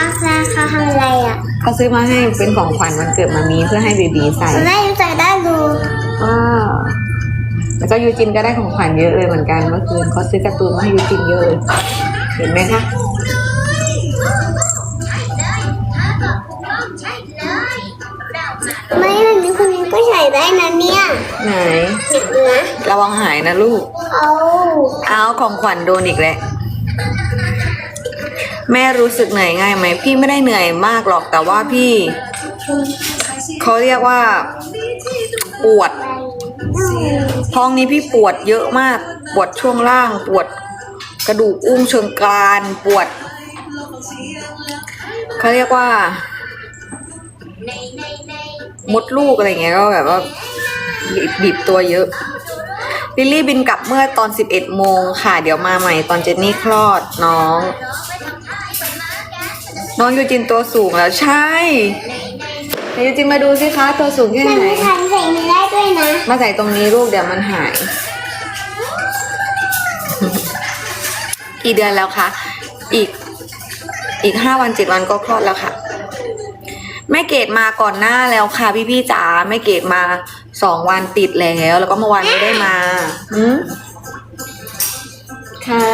คะแล้วเขาทำอะไรอะเขาซื้อมาให้เป็นของขวัญวันเกิดมามีเพื่อให้เบบีใส่แม่ยูใส่ได้ดูว้าวแล้วก็ยูจินก็ได้ของขวัญเยอะเลยเหมือนกันเมื่อคืนเขาซื้อการ์ตูนมาให้ยูจินเยอะเลยเห็นไหมคะไม่แบบนี้คนนี้ก็ใส่ได้นะเนี่ยไหนนะระวังหายนะลูกเอาเอาของขวัญโดนอีกแล้ว แม่รู้สึกเหนื่อยง่ายไหม พี่ไม่ได้เหนื่อยมากหรอกแต่ว่าพี่ เขาเรียกว่า ปวด ท้องนี้พี่ปวดเยอะมาก ปวดช่วงล่าง ปวดกระดูกอุ้งเชิงกรานปวดเขาเรียกว่า มดลูกอะไรเงี้ยก็แบบว่าบีบตัวเยอะลิลลี่บินกลับเมื่อตอน 11 โมงค่ะ เดี๋ยวมาใหม่ตอนเจนนี่คลอดน้อง น้องยูจินตัวสูงแล้วใช่ไหนยูจินมาดูสิคะตัวสูงแค่ไหนมีคันใส่นี้ได้ด้วยนะ มาใส่ตรงนี้ลูกเดี๋ยวมันหาย กี่เดือนแล้วคะ อีก อีกห้าวันเจ็ดวันก็คลอดแล้วค่ะ แม่เกดมาก่อนหน้าแล้วค่ะ พี่พี่จ๋าแม่เกดมาสองวันติดแล้ว แล้วก็เมื่อวานไม่ได้มา อืมค่ะ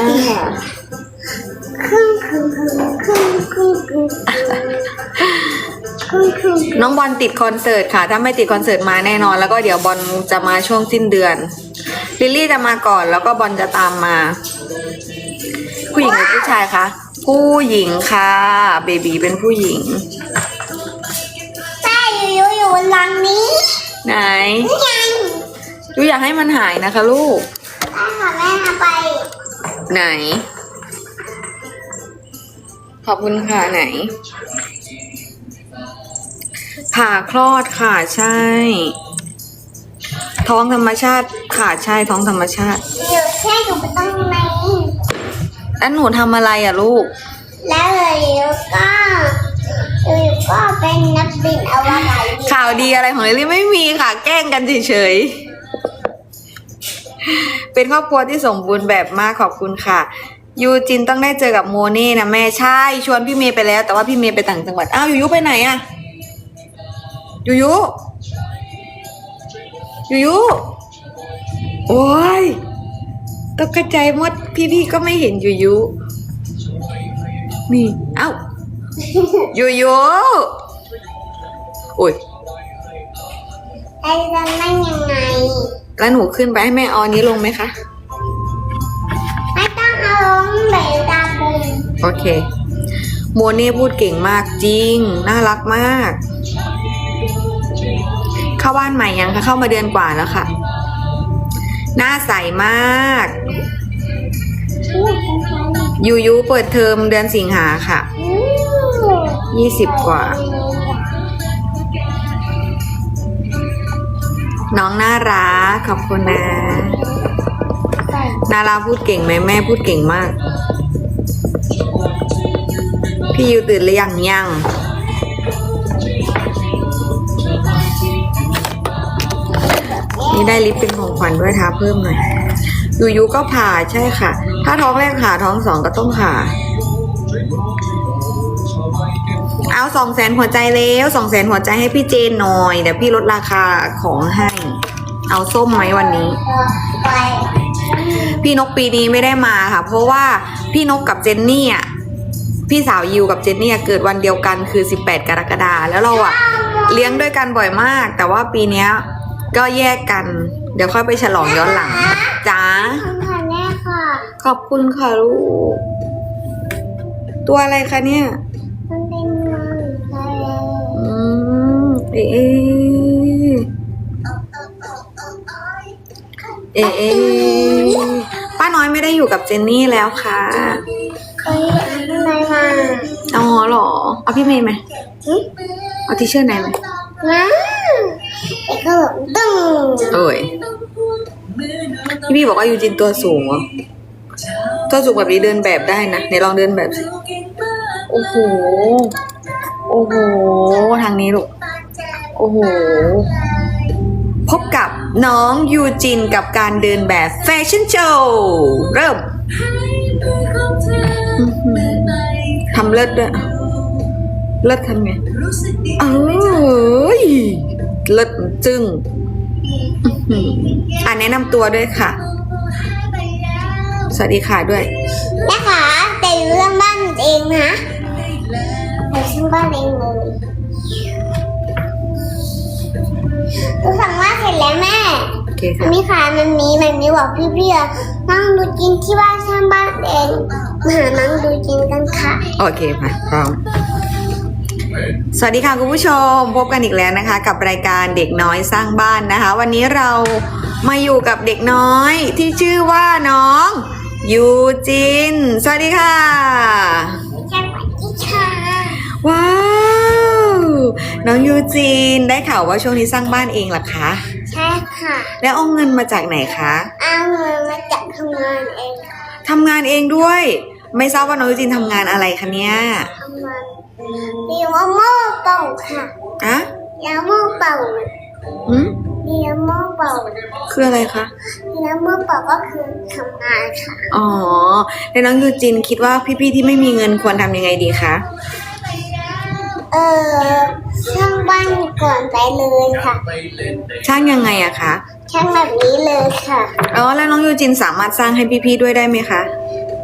น้องบอลติดคอนเสิร์ตค่ะ ถ้าไม่ติดคอนเสิร์ตมาแน่นอน แล้วก็เดี๋ยวบอลจะมาช่วงสิ้นเดือน ลิลลี่จะมาก่อนแล้วก็บอลจะตามมา ผู้หญิงหรือผู้ชายคะ ผู้หญิงค่ะ เบบีเป็นผู้หญิงใช่อยู่อยู่บนหลังนี้ ไหนยังยูอยากให้มันหายนะคะ ลูกได้ค่ะแม่เอาไป ไหน ขอบคุณค่ะไหน ผ่าคลอดค่ะใช่ ท้องธรรมชาติค่ะใช่ท้องธรรมชาติเดี๋ยวแช่อยู่บนต้นไม้แล้วหนูทำอะไรอะลูก แล้วเลยก็เลยก็เป็นนักบินอวกาศข่าวดีอะไรของลิลลี่ไม่มีค่ะ แกล้งกันเฉยๆเป็นครอบครัวที่สมบูรณ์แบบมากขอบคุณค่ะ ยูจินต้องได้เจอกับโมเน่นะแม่ใช่ชวนพี่เมย์ไปแล้ว แต่ว่าพี่เมย์ไปต่างจังหวัดอ้าวยูยูไปไหนอะยูยูยูยูโอ้ยตกใจหมดพี่ๆก็ไม่เห็นยูยูนี่เอ้ายูยูโอ้ยไอ้จะนั่งยังไงแล้วหนูขึ้นไปให้แม่เอาอันนี้ลงไหมคะไม่ ต้องเอาลงเบลตามบุญโอเค โมเน่พูดเก่งมากจริง น่ารักมาก เข้าบ้านใหม่ยังคะเข้ามาเดือนกว่าแล้วค่ะ หน้าใสมาก ยูยูเปิดเทอมเดือนสิงหาค่ะ ยี่สิบกว่า น้องน่ารักขอบคุณนะ ใส่นาราพูดเก่งไหมแม่พูดเก่งมาก พี่ยูตื่นหรือยังยังนี่ได้ลิปเป็นของขวัญด้วยท้าเพิ่มหน่อยยูยูก็ผ่าใช่ค่ะ ถ้าท้องแรกผ่าท้องสองก็ต้องผ่า เอาสองแสนหัวใจแล้วสองแสนหัวใจให้พี่เจนหน่อย เดี๋ยวพี่ลดราคาของให้ เอาส้มไหมวันนี้ไป พี่นกปีนี้ไม่ได้มาค่ะ เพราะว่าพี่นกกับเจนนี่อะพี่สาวยิวกับเจนนี่อะเกิดวันเดียวกันคือ 18 กรกฎาแล้วเราอะเลี้ยงด้วยกันบ่อยมาก แต่ว่าปีเนี้ยก็แยกกัน เดี๋ยวค่อยไปฉลองย้อนหลังจ้าคำถามแรกค่ะขอบคุณค่ะลูก ตัวอะไรคะเนี่ยมันเป็นมังทะเลอืมเอะเอะเอะป้าน้ อยไม่ได้อยู่กับเจนนี่แล้วค่ะเคยอ่านอะไรมาอ๋อเหรอ เอาพี่เมย์ไหมหึเอาทิชเช่อร์ไหนไหมว้าวไอ้ขนมตึ้งโอ้ยพี่พี่บอกว่ายูจินตัวสูงเหรอตัวสูงแบบนี้เดินแบบได้นะไหนลองเดินแบบสิโอ้โห โอ้โห ทางนี้ลูก โอ้โหพบกับ น้องยูจินกับการเดินแบบแฟชั่นโชว์เริ่มอื้อหือทำเลิศด้วยเลิศทำไงเอ้ยเลิศจึ้งอื้อหืออ่าแนะนำตัวด้วยค่ะ สวัสดีค่ะด้วยนะคะแต่เรื่องบ้านเองนะแต่ชื่อบ้านเองเลย ดูสั่งว่าเสร็จแล้วแม่โอเคอัค่ะนนี้ค่ะมันมีมันมีบอกพี่เพียนั่งดูจินที่บ้านช่างบ้านเองมาหานั่งดูจินกันค่ะ โอเคค่ะพร้อม สวัสดีค่ะคุณผู้ชม พบกันอีกแล้วนะคะ กับรายการเด็กน้อยสร้างบ้านนะคะ วันนี้เรามาอยู่กับเด็กน้อยที่ชื่อว่าน้องยูจิน สวัสดีค่ะสวัสดีค่ะ ว้าว น้องยูจินได้ข่าวว่าช่วงนี้สร้างบ้านเองเหรอคะ ใช่ค่ะ แล้วเอาเงินมาจากไหนคะเอาเงินมาจากทำงานเองค่ะทำงานเองด้วย ไม่ทราบว่าน้องยูจินทำงานอะไรคะเนี่ยทำงานเรียกว่าหม้อเป่าค่ะอะเรียกหม้อเป่าอืมเรียกหม้อเป่าคืออะไรคะเรียกหม้อเป่าก็คือทำงานค่ะอ๋อแล้วน้องยูจินคิดว่าพี่ๆที่ไม่มีเงินควรทำยังไงดีคะเออช่างบ้านก่อนไปเลยค่ะ ช่างยังไงอะคะช่างแบบนี้เลยค่ะ อ๋อแล้วน้องยูจินสามารถสร้างให้พี่ๆด้วยได้ไหมคะ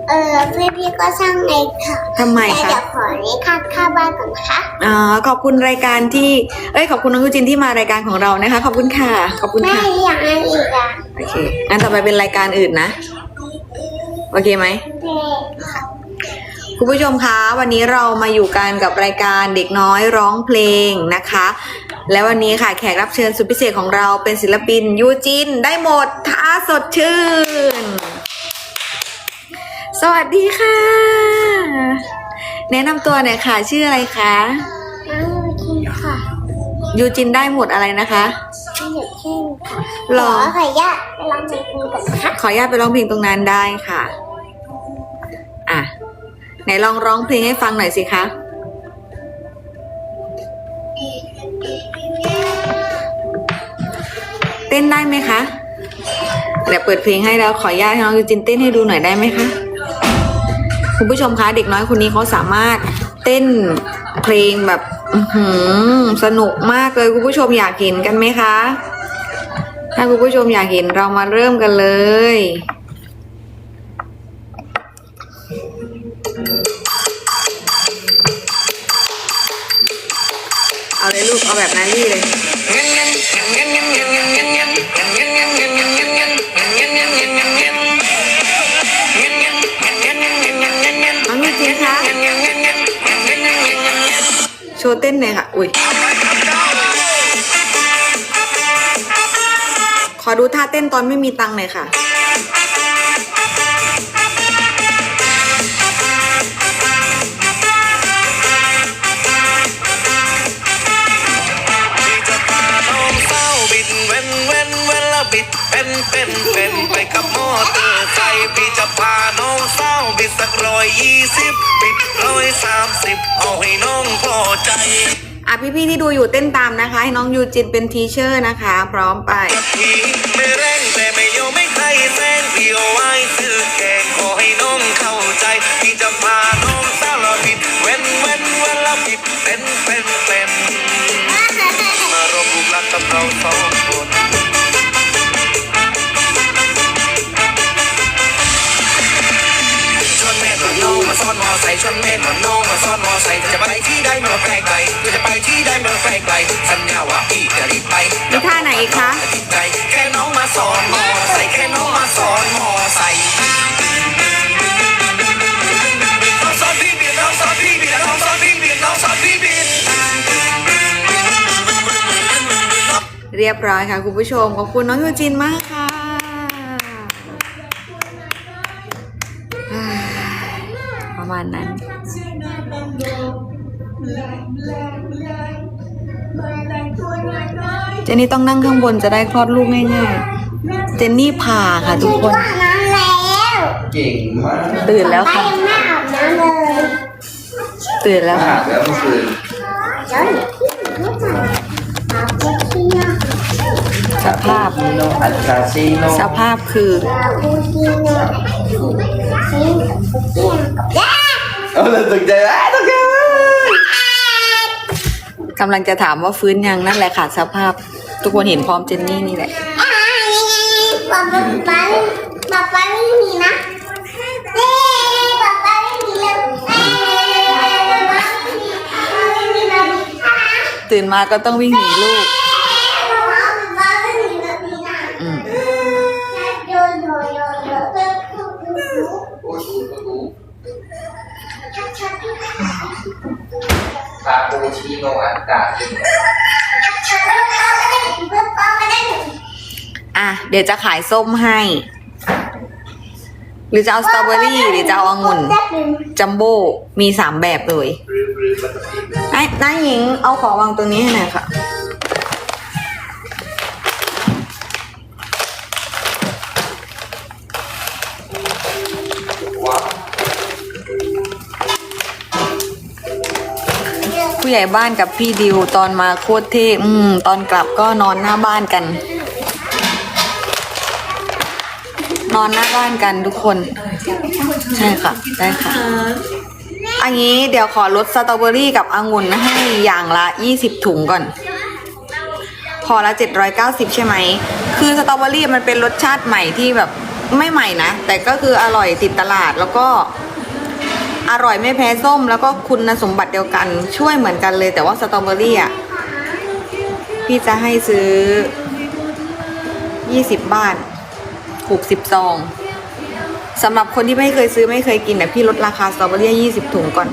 เออพี่พี่ๆก็ช่างเองค่ะทำไมแต่คะเดี๋ยวขอนี้ค่าค่าบ้านก่อนนะคะอ๋อขอบคุณรายการที่ เอ้ยขอบคุณน้องยูจินที่มารายการของเรานะคะ ขอบคุณค่ะ ขอบคุณแม่ค่ะอยากอะไรอีกอะ โอเคงั้นต่อไปเป็นรายการอื่นนะ โอเคไหมแม่คุ ณผู้ชมคะวันนี้เรามาอยู่กันกับรายการเด็กน้อยร้องเพลงนะคะ และวันนี้ค่ะแขกรับเชิญสุดพิเศษของเราเป็นศิลปินยูจินได้หมดท้าสดชื่น สวัสดีค่ะ แนะนำตัวหน่อยค่ะชื่ออะไรคะน้องยูทินค่ะยูจินได้หมดอะไรนะคะชื่อเด็กเช่นค่ะหรอขออยากไปร้องเพลงก่อนนะคะขออนุญาตไปร้องเพลงตรงนั้นได้ค่ะ อะ ไหนลองร้องเพลงให้ฟังหน่อยสิคะ เต้นได้ไหมคะเดี๋ยวเปิดเพลงให้แล้วขออนุญาตให้น้องยูจินเต้นให้ดูหน่อยได้ไหมคะ คุณผู้ชมคะเด็กน้อยคนนี้เขาสามารถเต้นเพลงแบบหือสนุกมากเลยคุณผู้ชมอยากเห็นกันไหมคะ ถ้าคุณผู้ชมอยากเห็นเรามาเริ่มกันเลย เอาเลยลูก เอาแบบนั้นนี่เลยน้องยูจินคะโชว์เต้นหน่อยค่ะ อุ้ย ขอดูท่าเต้นตอนไม่มีตังค์หน่อยค่ะ เป็นเป็นเป็นไปกับมอเตอร์ไซค์พี่จะพาน้องเศร้าบิดสักร้อยยี่สิบบิดร้อยสามสิบเอาให้น้องพอใจอะพี่ๆที่ดูอยู่เต้นตามนะคะ ให้น้องยูจินเป็นทีเชอร์นะคะ พร้อมไป พี่ไม่แรงแต่ไม่ยอมไม่ใครแซงพี่เอาไว้ซื้อแกงขอให้น้องเข้าใจพี่จะพาน้องเศร้าละบิดเว้นเว้นเวลาบิดเป็นเป็นเป็น ซ้อนมอไซค์ชวนแม่กับน้องมาซ้อนมอไซค์จะไปที่ใดเมื่อไกลไกลจะไปที่ใดเมื่อไกลไกลสัญญาว่าพี่จะรีบไปมีท่าไหนอีกคะติดใจแค่น้องมาสอนมอไซค์แค่น้องมาสอนมอไซค์น้องสอนพี่บิดน้องสอนพี่บิดน้องสอนพี่บิดน้องสอนพี่บิดเรียบร้อยค่ะคุณผู้ชมขอบคุณน้องยูจินมาก มาณนั้น เจนนี่ต้องนั่งข้างบนจะได้คลอดลูกง่ายๆ เจนนี่ผ่าค่ะทุกคนอาบน้ำแล้วเก่งมากตื่นแล้วป้าค่ะยังไม่อาบน้ำเลยตื่นแล้วอาค่ะบแล้วเมื่อคืนเดี๋ยวเดี๋ยวพี่ไม่ใส่อาบเช็ดที่หน้าสภาพซีโนอัลคาซีโนสภาพคือ อาบที่หน้าที่กับเตี้ยกับ แย่เลยตกใจแล้วตกใจกำลังจะถามว่าฟื้นยังนั่นแหละขาดสภาพ ทุกคนเห็นพร้อมเจนนี่นี่แหละอ่าป๊าป๊าป๊าป๊าป๊าไม่มีนะเย้ป๊าป๊าไม่มีแล้วเอ้ป๊าป๊าไม่มีป๊าไม่มีนะตื่นมาก็ต้องวิ่งหนีลูก ป๊าป๊าป๊าไม่มีแบบนี้นะ อืม โยโยโยโยเต้นคู่คู่คู่ โอ้ดูก็ดู ชัดชัด คาปูชิ โนอันตาเป็นไงชัดชัดป๊าป๊าไม่ได้ป๊าไม่ได้อะ เดี๋ยวจะขายส้มให้ หรือจะเอาสตรอเบอรี่ หรือจะเอาองุ่น จัมโบ้มีสามแบบเลยไอ้นายหญิงเอาของวางตรงนี้ให้หน่อยค่ะ ใหญ่บ้านกับพี่ดิวตอนมาโคตรเท่อืม ตอนกลับก็นอนหน้าบ้านกัน นอนหน้าบ้านกันทุกคน ใช่ค่ะ ได้ค่ะอันนี้เดี๋ยวขอลดสตรอเบอรี่กับองุ่นให้อย่างละ 20 ถุงก่อน พอละ 790 ใช่ไหม คือสตรอเบอรี่มันเป็นรสชาติใหม่ที่แบบไม่ใหม่นะ แต่ก็คืออร่อยติดตลาดแล้วก็ อร่อยไม่แพ้ส้ม แล้วก็คุณสมบัติเดียวกัน ช่วยเหมือนกันเลย แต่ว่าสตรอเบอรี่อะพี่จะให้ซื้อ 20 บ้าน60ซองสำหรับคนที่ไม่เคยซื้อไม่เคยกินเนี่ยพี่ลดราคาสตรอเบอรี่20 ถุงก่อน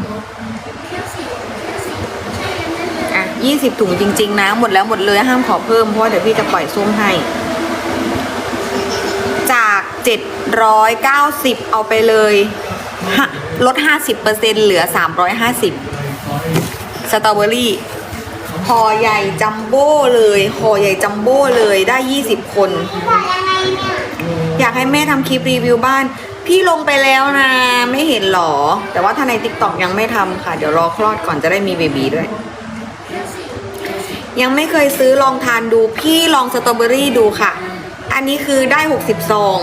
อะ20 ถุงจริง ๆ นะ หมดแล้วหมดเลยห้ามขอเพิ่มเพราะเดี๋ยวพี่จะปล่อยส้มให้ จาก 790 เอาไปเลย ฮะลด 50%เหลือ 350 สตรอเบอรี่ห่อใหญ่จัมโบ้เลยห่อใหญ่จัมโบ้เลยได้ 20 คนบอกยังไงเนี่ยอยากให้แม่ทำคลิปรีวิวบ้าน พี่ลงไปแล้วนะ ไม่เห็นหรอ แต่ว่าถ้าใน t ิ k t o k ยังไม่ทำค่ะ เดี๋ยวรอคลอดก่อนจะได้มีเบบีด้วย ยังไม่เคยซื้อลองทานดูพี่ลองสตรอเบอรี่ดูค่ะ อันนี้คือได้ 60 ซอง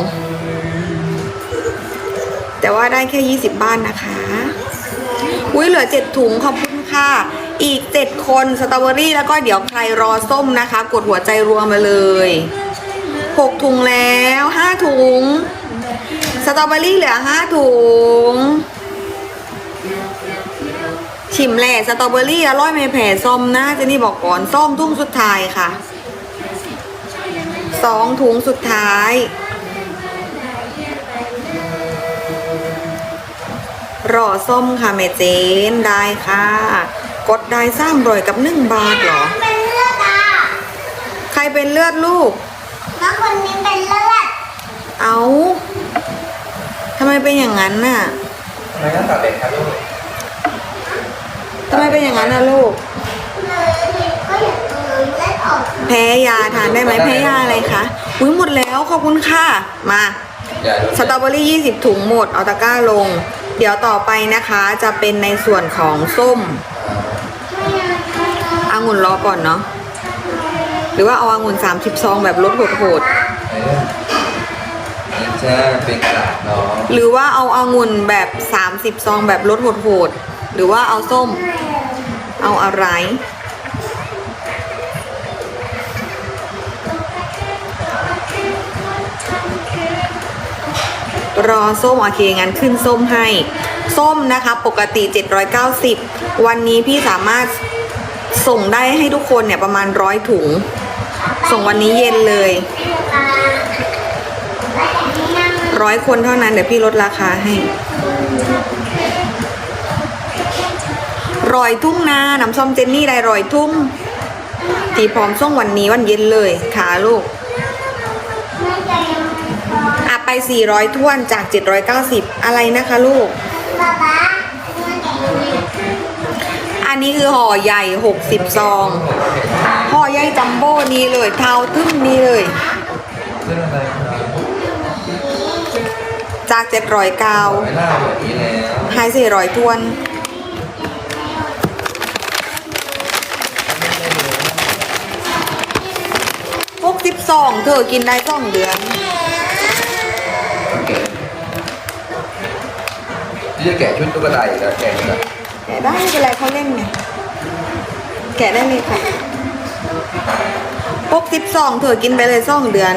แต่ว่าได้แค่ 20 บ้านนะคะ อุ้ยเหลือ 7 ถุงขอบคุณค่ะ อีก 7 คนสตรอเบอรี่แล้วก็เดี๋ยวใครรอส้มนะคะ กดหัวใจรวมมาเลย 6 ถุงแล้ว 5 ถุง สตรอเบอรี่เหลือ 5 ถุง ชิมแหล่สตรอเบอรี่อร่อยไม่แผ่ส้มนะเจนี่บอกก่อนส้มทุ่งสุดท้ายค่ะสองถุงสุดท้าย รอส้มค่ะแม่เจนได้ค่ะ กดได้ซ้ำรอยกับหนึ่งบาทเหรอ เป็นเลือดอะ ใครเป็นเลือดลูก น้องคนนี้เป็นเลือด เอาทำไมเป็นอย่างนั้นน่ะทำไมต้องตัดเด็กครับลูกทำไมเป็นอย่างนั้นน่ะลูกเลยก็อยากเออเลือดออกแพ้ยาทานได้ไหมแพ้ยาอะไรคะอุ้ยหมดแล้วขอบคุณค่ะ มา อย่าดูสตรอเบอรี่ 20 ถุงหมด เอาตะกร้าลง เดี๋ยวต่อไปนะคะจะเป็นในส่วนของส้มองุ่นรอก่อนเนาะหรือว่าเอาองุ่น30ซองแบบลดโหดเออนี่จะเป็นกระดาษเนาะๆหรือว่าเอาองุ่นแบบ30ซองแบบลดโหดๆหรือว่าเอาส้ม เอาอะไร รอส้มโอเคงั้นขึ้นส้มให้ ส้มนะคะปกติ 790 วันนี้พี่สามารถส่งได้ให้ทุกคนเนี่ยประมาณร้อยถุง ส่งวันนี้เย็นเลยร้อยคนเท่านั้นเดี๋ยวพี่ลดราคาให้รอยทุ่งนาน้ำส้มเจนนี่ได้รอยทุ่งตีพร้อมส่งวันนี้วันเย็นเลยค่ะลูก อะไป 400ท้วนจาก 790 อะไรนะคะลูก อันนี้คือห่อใหญ่ 60 ซอง ห่อใหญ่จัมโบ้นี้เลยเท้าทึ่งนี้เลย จาก 709ไม่น่าวให้400ท้วน62เธอกินได้สองเดือน แกะนี่จะแกะชุดตุ๊กตาอีกแล้วแกะนี่แหละแต่ได้ไม่เป็นไรเขาเล่นไงแกะได้เลยค่ะพกสิบสองเธอกินไปเลยสองเดือน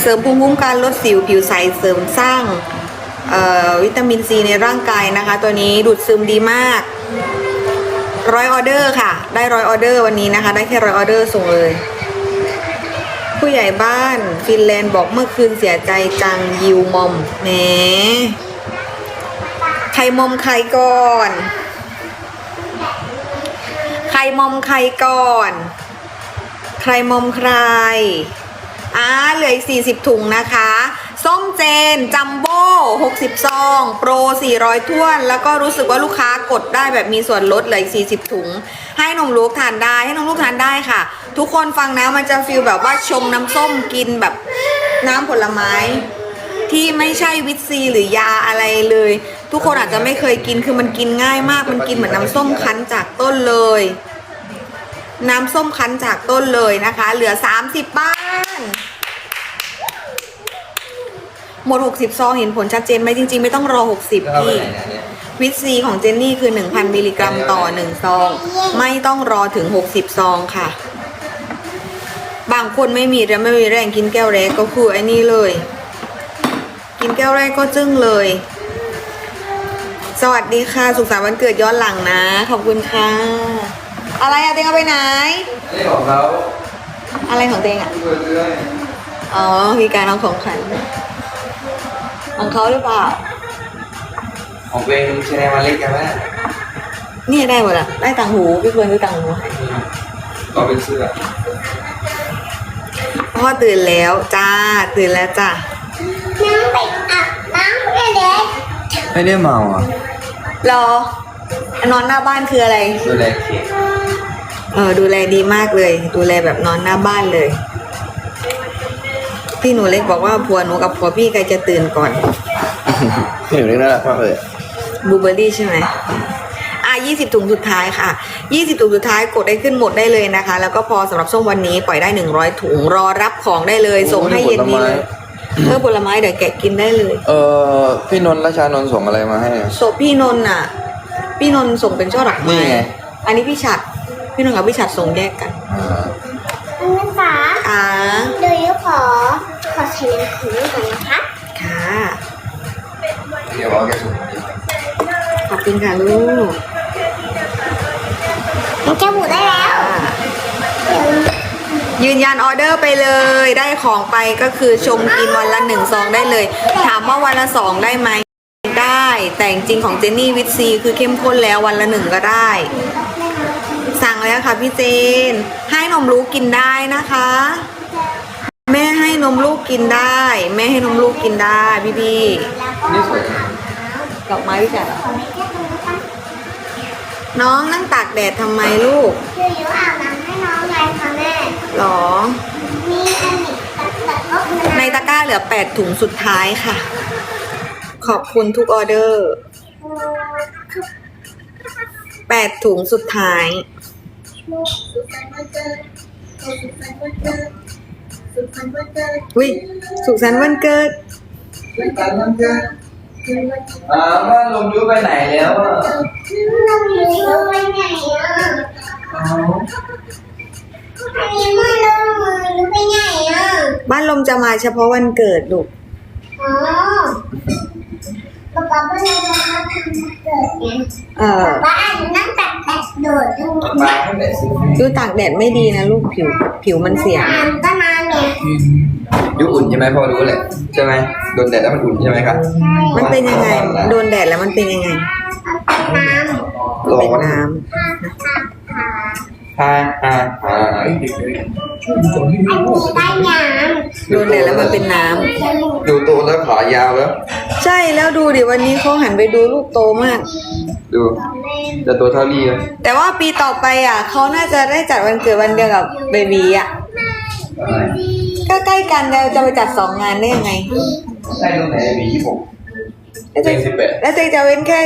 เสริมภูมิคุ้มกันลดสิวผิวใสเสริมสร้างวิตามินซีในร่างกายนะคะ ตัวนี้ดูดซึมดีมากร้อยออเดอร์ค่ะ ได้ร้อยออเดอร์วันนี้นะคะ ได้แค่ร้อยออเดอร์ส่งเลย ผู้ใหญ่บ้านฟินแลนด์บอกเมื่อคืนเสียใจจังยิวมอมแหมใครมอมใครก่อน ใครมอมใครก่อน ใครมอมใครอ่าเหลืออีก 40 ถุงนะคะ ส้มเจน จัมโบ้60ซองโปร 400 ถ้วน แล้วก็รู้สึกว่าลูกค้ากดได้แบบมีส่วนลดเหลืออีก 40 ถุง ให้นมลูกทานได้ ให้นมลูกทานได้ค่ะ ทุกคนฟังนะมันจะฟีลแบบว่าชงน้ำส้มกินแบบน้ำผลไม้ ที่ไม่ใช่วิตซีหรือยาอะไรเลย ทุกคนอาจจะไม่เคยกินคือมันกินง่ายมาก มันกินเหมือนน้ำส้มคั้นจากต้นเลย น้ำส้มคั้นจากต้นเลยนะคะ เหลือ 30 บ้าน หมด 60 ซองเห็นผลชัดเจนไหมจริง ๆ ไม่ต้องรอ 60แล้วเอาไปพี่ไหนเนี่ยเนี่ยวิตซีของเจนนี่คือ 1,000 มิลลิกรัมต่อ 1 ซอง ไม่ต้องรอถึง 60 ซองค่ะ บางคนไม่มีแล้วไม่มีแรงกินแก้วแรกก็คือไอ้นี่เลย กินแก้วแรกก็จึ้งเลย สวัสดีค่ะ สุขสันต์วันเกิดย้อนหลังนะ ขอบคุณค่ะ อะไรอะเตงเอาไปไหนอันนี้ของเขาอะไรของเตงอะที่เพื่อนเรื่อยอ๋อ มีการเอาของขวัญของเขาหรือเปล่า ของตัวเองแชร์มาเล็กกันไหมนี่ได้หมดอะได้ต่างหูพี่เฟิร์นซื้อต่างหูให้ก็เป็นเสื้อ พ่อตื่นแล้วจ้าตื่นแล้วจ้าน้ำไปอาบน้ำเด็กไม่ได้เมาอะรอนอนหน้าบ้านคืออะไร ดูแลเค้กเออดูแลดีมากเลย ดูแลแบบนอนหน้าบ้านเลย พี่หนูเล็กบอกว่าผัวหนูกับผัวพี่ใครจะตื่นก่อนเห็นเรื่องน่ารักมากเลยบลูเบอร์รี่ใช่ไหม อะยี่สิบถุงสุดท้ายค่ะยี่สิบถุงสุดท้ายกดได้ขึ้นหมดได้เลยนะคะ แล้วก็พอสำหรับส้มวันนี้ปล่อยได้หนึ่งร้อยถุงรอรับของได้เลย ส่งให้เย็นนี้เลยเออผลไม้เดี๋ยวแกะกินได้เลย เออพี่นนท์ราชานนท์ส่งอะไรมาให้อะศพพี่นนท์น่ะ พี่นนท์ส่งเป็นช่อดอกไม้นี่ไงอันนี้พี่ฉัดพี่นนท์กับพี่ฉัดส่งแยกกันอ่าคุณภาษาอ่าเดี๋ยวยุขอขอใช้น้ำขิงก่อนนะคะค่ะ เดี๋ยวเอาแกส่ง ขอบคุณค่ะลูก มันจะหมดได้แล้ว อ่า ยืนยันออเดอร์ไปเลยได้ของไปก็คือชมกินวันละหนึ่งซองได้เลย ถามว่าวันละสองได้ไหมได้แต่จริงของเจนนี่วิตซีคือเข้มข้นแล้ววันละหนึ่งก็ได้ สั่งแล้วค่ะพี่เจน ให้นมลูกกินได้นะคะ แม่ให้นมลูกกินได้ แม่ให้นมลูกกินได้พี่พี่นี่สวยจังดอกไม้พี่แจ๋น้องนั่งตากแดดทำไมลูก หรอมีอันนี้ตัดตัดก็คือในตะกร้าเหลือ 8 ถุงสุดท้ายค่ะ ขอบคุณทุกออเดอร์ 8 ถุงสุดท้ายวิสุขสันต์วันเกิดเป็นการนั่งเกินอ่าบ้านลมยุบไปไหนแล้วอะน้องยุไปไหนอะ เอาอันนี้มือน้องยุไปไหนอะ บ้านลมจะมาเฉพาะวันเกิดลูก อ๋อป๊าป๊าเพิ่งจะมาทำเกิดไงเออบ้านนั่งตัดแต่โดดตรงปลาให้แม่ซื้อให้ดูตากแดดไม่ดีนะลูกผิวผิวมันเสีย อ่านก็นานเนี่ยยุอุ่นใช่ไหมพอรู้แหละใช่ไหมโดนแดดแล้วมันอุ่นใช่ไหมครับมันเป็นยังไง โดนแดดแล้วมันเป็นยังไงน้ำมันเป็นน้ฮ่าฮ่า ฮ่าอันนี้ได้น้ำโดนแดดแล้วมันเป็นน้ำำดูโตแล้วขายาวแล้วใช่แล้วดูดิวันนี้เขาหันไปดูลูกโตมาก ดูจะตัวเท่าลี่เลยแต่ว่าปีต่อไปอะเขาน่าจะได้จัดวันเกิดวันเดียวกับเบบีอะก็ใกล้กันแล้วจะไปจัดสองงานได้ยังไงได้ตรงไหนมียี่สิบหกแล้วเจ็จะดสิบแปดแล้วจะเว้นแค่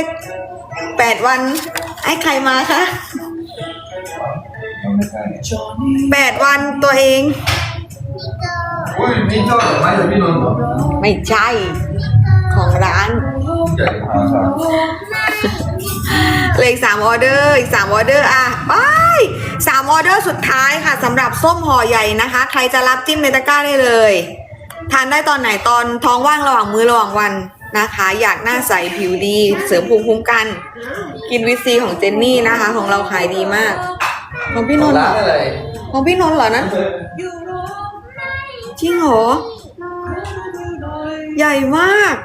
แปดวันให้ใครมาคะ แปดวันตัวเอง อุ้ยพี่ชอบดอกไม้จากพี่นนท์เหรอไม่ใช่ ของร้าน ใหญ่มากครับเหลยสามออเดอร์อีกสามออเดอร์อะไปสามออเดอร์สุดท้ายค่ะสำหรับส้มห่อใหญ่นะคะ ใครจะรับจิ้มในตะกร้าได้เลย ทานได้ตอนไหนตอนท้องว่างระหว่างมื้อระหว่างวันนะคะ อยากหน้าใสผิวดี เสริมภูมิคุ้มกัน กินวิตซีของเจนนี่นะคะ ของเราขายดีมาก ของพี่นนท์เหรร้านออะไรของพี่นนท์เหรอนะจริงเหรอ ใหญ่มาก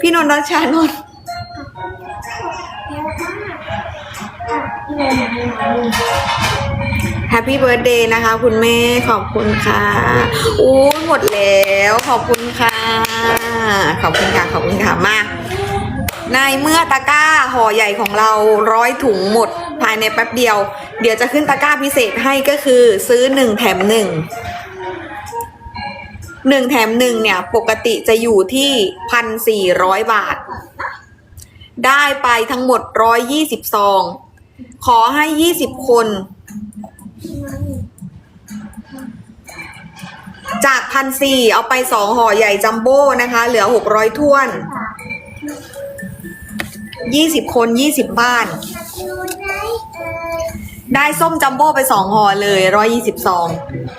พี่นนท์รัชชานนท์แฮปปี้เบิร์ดเดย์นะคะ คุณแม่ขอบคุณค่ะอู้หมดแล้ว ขอบคุณค่ะ ขอบคุณค่ะ ขอบคุณค่ะมา ในเมื่อตะกร้าห่อใหญ่ของเราร้อยถุงหมดภายในแป๊บเดียว เดี๋ยวจะขึ้นตะกร้าพิเศษให้ก็คือซื้อหนึ่งแถมหนึ่งหนึ่งแถมหนึ่งเนี่ยปกติจะอยู่ที่พันสี่ร้อยบาท ได้ไปทั้งหมดร้อยยี่สิบซอง ขอให้ยี่สิบคน จากพันสี่เอาไปสองห่อใหญ่จัมโบ้นะคะ เหลือหกร้อยถ้วน ยี่สิบคนยี่สิบบ้านไหนเอ่ยได้ส้มจัมโบ้ไปสองห่อเลยร้อยี่สิบซอง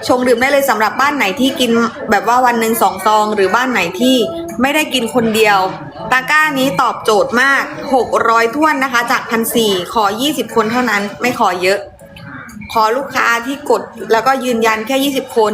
ชงดื่มได้เลยสำหรับบ้านไหนที่กินแบบว่าวันหนึ่งสองซอง หรือบ้านไหนที่ไม่ได้กินคนเดียว ตะกร้านี้ตอบโจทย์มากหกร้อยท้วนนะคะ จากพันสี่ขอยี่สิบคนเท่านั้นไม่ขอเยอะ ขอลูกค้าที่กดแล้วก็ยืนยันแค่ยี่สิบคน